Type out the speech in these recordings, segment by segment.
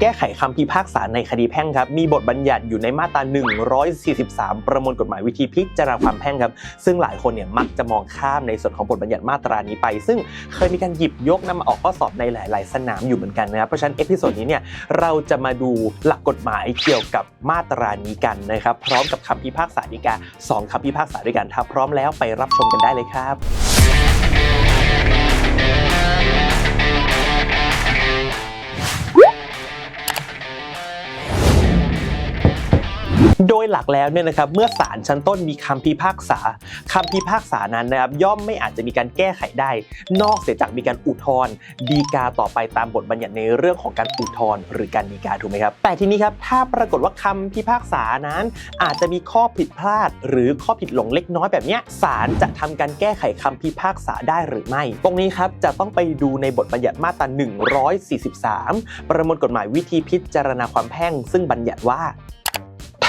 แก้ไขคำพิพากษาในคดีแพ่งครับมีบทบัญญัติอยู่ในมาตรา 143 ประมวลกฎหมายวิธีพิจารณาความแพ่งครับซึ่งหลายคนเนี่ยมักจะมองข้ามในส่วนของบทบัญญัติมาตรานี้ไป ซึ่งเคยมีการหยิบยกนำมาออกข้อสอบในหลาย ๆ สนามอยู่เหมือนกันนะครับเพราะฉะนั้นเอพิโซดนี้เนี่ยเราจะมาดูหลักกฎหมายเกี่ยวกับมาตรานี้กันนะครับพร้อมกับคำพิพากษาฎีกาสองคำพิพากษาด้วยกันถ้าพร้อมแล้วไปรับชมกันได้เลยครับ โดยหลักแล้วเนี่ยนะครับเมื่อศาลชั้นต้นมีคำพิพากษาคำพิพากษานั้นนะครับย่อมไม่อาจจะมีการแก้ไขได้ นอกเสียจากมีการอุทธรณ์ดีกาต่อไปตามบทบัญญัติในเรื่องของการอุทธรณ์หรือการดีกาถูกไหมครับแต่ทีนี้ครับถ้าปรากฏว่าคำพิพากษานั้น อาจจะมีข้อผิดพลาด หรือข้อผิดหลงเล็กน้อยแบบนี้ศาลจะทำการแก้ไขคำพิพากษาได้หรือไม่ ตรงนี้ครับจะต้องไปดูในบทบัญญัติมาตรา143 ประมวลกฎหมายวิธีพิจารณาความแพ่ง ซึ่งบัญญัติว่า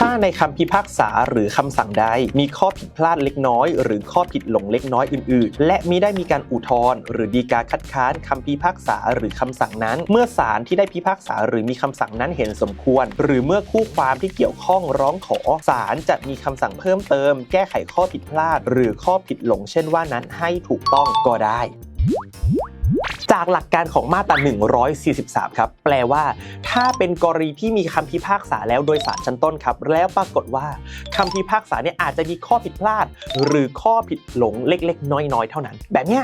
ถ้าในคำพิพากษาหรือคำสั่งใด มีข้อผิดพลาดเล็กน้อย หรือข้อผิดหลงเล็กน้อยอื่น ๆ และมิได้มีการอุทธรณ์หรือดีกาคัดค้านคำพิพากษาหรือคำสั่งนั้น เมื่อศาลที่ได้พิพากษาหรือมีคำสั่งนั้นเห็นสมควร หรือเมื่อคู่ความที่เกี่ยวข้องร้องขอศาลจะมีคำสั่งเพิ่มเติม แก้ไขข้อผิดพลาด หรือข้อผิดหลงเช่นว่านั้นให้ถูกต้องก็ได้ จากหลักการของมาตรา 143 ครับ แปลว่า ถ้าเป็นกรณีที่มีคำพิพากษาแล้วโดยศาลชั้นต้นครับ แล้วปรากฏว่าคำพิพากษาเนี่ยอาจจะมีข้อผิดพลาด หรือข้อผิดหลงเล็ก ๆ น้อย ๆ เท่านั้น แบบเนี้ย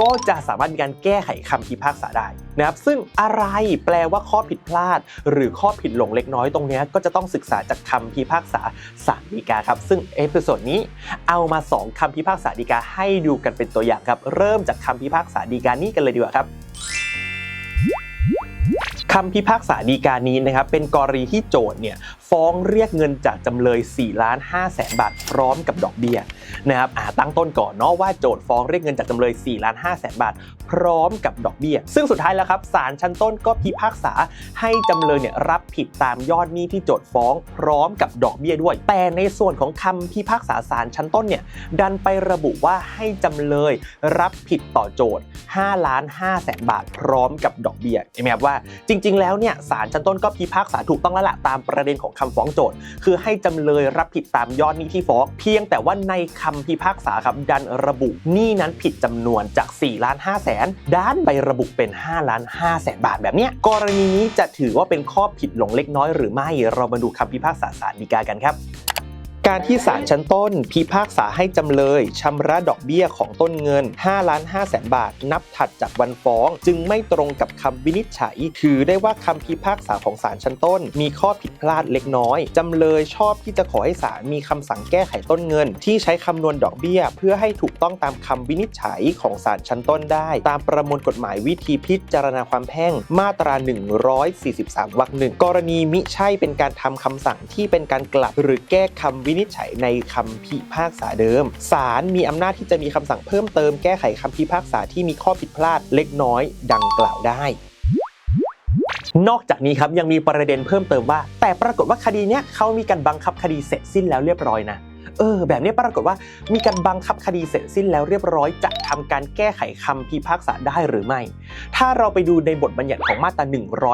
ก็จะสามารถมีการแก้ไขคำพิพากษาได้ นะครับซึ่งอะไรแปลว่าข้อผิดพลาด หรือข้อผิดหลงเล็กน้อยตรงนี้ก็จะต้องศึกษาจากคำพิพากษาศาลฎีกาครับ ซึ่งเอพิโซดนี้เอามา 2คำพิพากษาฎีกาให้ดูกันเป็นตัวอย่างครับ เริ่มจากคำพิพากษาฎีกานี้กันเลยดีกว่าครับคำพิพากษาฎีกานี้นะครับเป็นกรณีที่โจทย์เนี่ย ฟ้องเรียกเงินจากจำเลย4ล้าน5แสนบาทพร้อมกับดอกเบี้ยนะครับอ่าตั้งต้นก่อนเนาะว่าโจทย์ฟ้องเรียกเงินจากจำเลย4ล้าน5แสนบาท พร้อมกับดอกเบี้ย ซึ่งสุดท้ายแล้วครับศาลชั้นต้นก็พิพากษาให้จำเลยเนี่ยรับผิดตามยอดหนี้ที่โจทย์ฟ้อง พร้อมกับดอกเบี้ยด้วย แต่ในส่วนของคำพิพากษาศาลชั้นต้นเนี่ยดันไประบุว่าให้จำเลยรับผิดต่อโจทย์5ล้าน5แสนบาท พร้อมกับดอกเบี้ยเห็นไหมครับว่าจริง ๆ แล้วเนี่ยศาลชั้นต้นก็พิพากษาถูกต้องแล้วละตามประเด็นของคำฟ้องโจทย์ คือให้จำเลยรับผิดตามยอดหนี้ที่ฟ้อง เพียงแต่ว่าในคำพิพากษาครับดันระบุหนี้นั้นผิดจำนวนจาก4ล้าน5แสนด้านไประบุเป็น 5 ล้าน5แสนบาทแบบเนี้ยกรณีนี้จะถือว่าเป็นข้อผิดหลงเล็กน้อยหรือไม่ เรามาดูคำพิพากษาศาลฎีกากันครับ การที่ศาลชั้นต้นพิพากษาให้จำเลยชำระดอกเบี้ยของต้นเงิน5ล้าน5แสนบาท นับถัดจากวันฟ้อง จึงไม่ตรงกับคำวินิจฉัย ถือได้ว่าคำพิพากษาของศาลชั้นต้น มีข้อผิดพลาดเล็กน้อยจำเลยชอบที่จะขอให้ศาลมีคำสั่งแก้ไขต้นเงิน ที่ใช้คำนวณดอกเบี้ย เพื่อให้ถูกต้องตามคำวินิจฉัยของศาลชั้นต้นได้ ตามประมวลกฎหมายวิธีพิจารณาความแพ่งมาตรา 143วรรคหนึ่งกรณีมิใช่เป็นการทำคำสั่งที่เป็นการกลับหรือแก้คำวินิจฉัยในคำพิพากษาเดิม ศาลมีอำนาจที่จะมีคำสั่งเพิ่มเติมแก้ไขคำพิพากษาที่มีข้อผิดพลาดเล็กน้อยดังกล่าวได้นอกจากนี้ครับยังมีประเด็นเพิ่มเติมว่า แต่ปรากฏว่าคดีเนี้ยเขามีการบังคับคดีเสร็จสิ้นแล้วเรียบร้อยนะ เออ แบบนี้ปรากฏว่ามีการบังคับคดีเสร็จสิ้นแล้วเรียบร้อยจะทำการแก้ไขคำพิพากษาได้หรือไม่ ถ้าเราไปดูในบทบัญญัติของมาตรา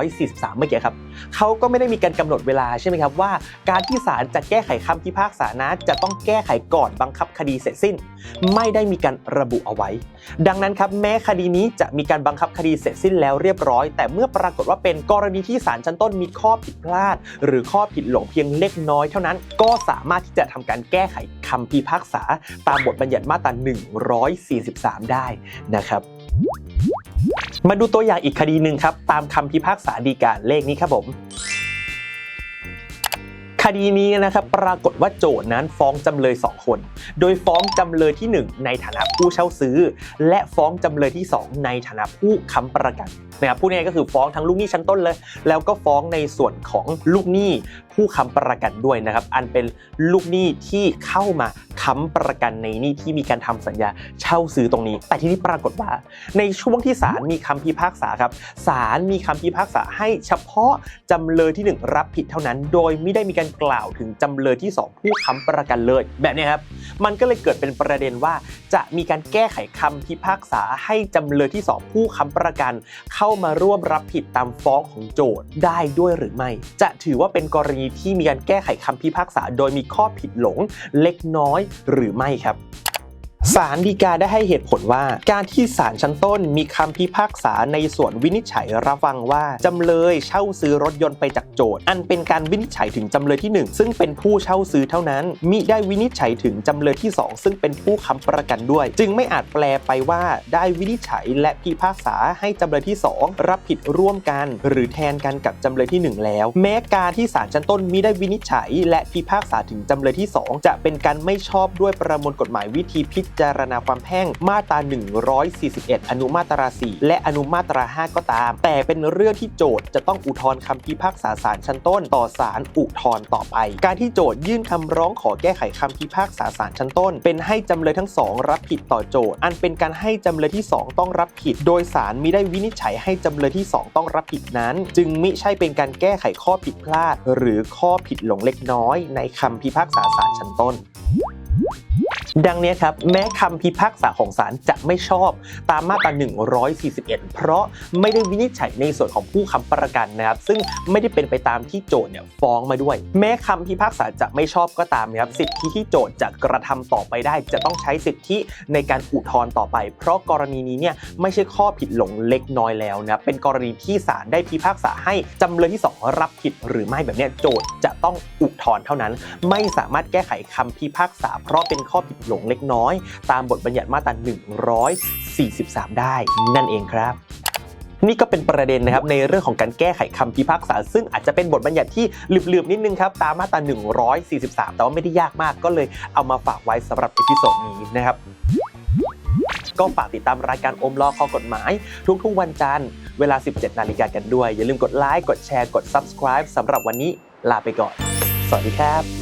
143 เมื่อกี้ครับเขาก็ไม่ได้มีการกำหนดเวลาใช่ไหมครับว่า การที่ศาลจะแก้ไขคำพิพากษานะจะต้องแก้ไขก่อนบังคับคดีเสร็จสิ้น ไม่ได้มีการระบุเอาไว้ ดังนั้นครับแม้คดีนี้จะมีการบังคับคดีเสร็จสิ้นแล้วเรียบร้อย แต่เมื่อปรากฏว่าเป็นกรณีที่ศาลชั้นต้นมีข้อผิดพลาด หรือข้อผิดหลงเพียงเล็กน้อยเท่านั้น ก็สามารถที่จะทำการแก้ก้ไขคำพิพากษาตามบทบัญญัติมาตรา 143 ได้นะครับมาดูตัวอย่างอีกคดีหนึ่งครับ ตามคำพิพากษาฎีกาเลขนี้ครับผม คดีนี้นะครับปรากฏว่าโจทย์นั้นฟ้องจำเลย 2 คน โดยฟ้องจำเลยที่ 1 ในฐานะผู้เช่าซื้อ และฟ้องจำเลยที่ 2 ในฐานะผู้ค้ำประกันนะครับผู้นี้ก็คือฟ้องทั้งลูกหนี้ชั้นต้นเลย แล้วก็ฟ้องในส่วนของลูกหนี้ผู้ค้ำประกันด้วยนะครับ อันเป็นลูกหนี้ที่เข้ามาค้ำประกันในหนี้ที่มีการทำสัญญาเช่าซื้อตรงนี้ แต่ที่นี่ปรากฏว่า ในช่วงที่ศาลมีคำพิพากษาครับศาลมีคำพิพากษาให้เฉพาะจำเลยที่หนึ่งรับผิดเท่านั้น โดยไม่ได้มีการกล่าวถึงจำเลยที่สองผู้ค้ำประกันเลย แบบนี้ครับมันก็เลยเกิดเป็นประเด็นว่า จะมีการแก้ไขคำพิพากษาให้จำเลยที่สองผู้ค้ำประกันเข้ามาร่วมรับผิดตามฟ้องของโจทย์ได้ด้วยหรือไม่ จะถือว่าเป็นกรณีที่มีการแก้ไขคำพิพากษา โดยมีข้อผิดหลงเล็กน้อยหรือไม่ครับ ศาลฎีกาได้ให้เหตุผลว่า การที่ศาลชั้นต้นมีคำพิพากษาในส่วนวินิจฉัยรับฟังว่า จำเลยเช่าซื้อรถยนต์ไปจากโจทย์ อันเป็นการวินิจฉัยถึงจำเลยที่ 1 ซึ่งเป็นผู้เช่าซื้อเท่านั้น มิได้วินิจฉัยถึงจำเลยที่ 2 ซึ่งเป็นผู้ค้ำประกันด้วย จึงไม่อาจแปลไปว่าได้วินิจฉัยและพิพากษาให้จำเลยที่ 2 รับผิดร่วมกัน หรือแทนกันกับจำเลยที่ 1 แล้ว แม้การที่ศาลชั้นต้นมิได้วินิจฉัย และพิพากษาถึงจำเลยที่ 2 จะเป็นการไม่ชอบด้วยประมวลกฎหมายวิธีพิจจารณาความแพ่งมาตรา 141 อนุมาตรา 4 และอนุมาตรา 5 ก็ตาม แต่เป็นเรื่องที่โจทย์จะต้องอุทธรณ์คำพิพากษาศาลชั้นต้น ต่อศาลอุทธรณ์ต่อไป การที่โจทย์ยื่นคำร้องขอแก้ไขคำพิพากษาศาลชั้นต้น เป็นให้จำเลยทั้งสองรับผิดต่อโจทย์ อันเป็นการให้จำเลยที่ 2 ต้องรับผิด โดยศาลมิได้วินิจฉัยให้จำเลยที่ 2 ต้องรับผิดนั้น จึงมิใช่เป็นการแก้ไขข้อผิดพลาด หรือข้อผิดหลงเล็กน้อย ในคำพิพากษาศาลชั้นต้น ดังนี้ครับแม้คำพิพากษาของศาลจะไม่ชอบตามมาตรา 141 เพราะไม่ได้วินิจฉัยในส่วนของผู้ค้ำประกันนะครับ ซึ่งไม่ได้เป็นไปตามที่โจทย์เนี่ยฟ้องมาด้วย แม้คำพิพากษาจะไม่ชอบก็ตามนะครับสิทธิที่โจทย์จะกระทำต่อไปได้ จะต้องใช้สิทธิในการอุทธรณ์ต่อไป เพราะกรณีนี้เนี่ยไม่ใช่ข้อผิดหลงเล็กน้อยแล้วนะเป็นกรณีที่ศาลได้พิพากษาให้จำเลยที่ 2 รับผิดหรือไม่แบบนี้โจทย์จะ ต้องอุทธรณ์เท่านั้น ไม่สามารถแก้ไขคำพิพากษา เพราะเป็นข้อผิดหลงเล็กน้อย ตามบทบัญญัติมาตรา 143 ได้ นั่นเองครับนี่ก็เป็นประเด็นนะครับในเรื่องของการแก้ไขคำพิพากษา ซึ่งอาจจะเป็นบทบัญญัติที่ลืมๆนิดนึงครับ ตามมาตรา 143 แต่ว่าไม่ได้ยากมากก็เลยเอามาฝากไว้สำหรับเอพิโซดนี้นะครับ ก็ฝากติดตามรายการอมล้อข้อกฎหมาย ทุกๆวันจันทร์ เวลา 17 นาฬิกากันด้วย อย่าลืมกดไลค์กดแชร์กด subscribe สำหรับวันนี้ลาไปก่อน สวัสดีครับ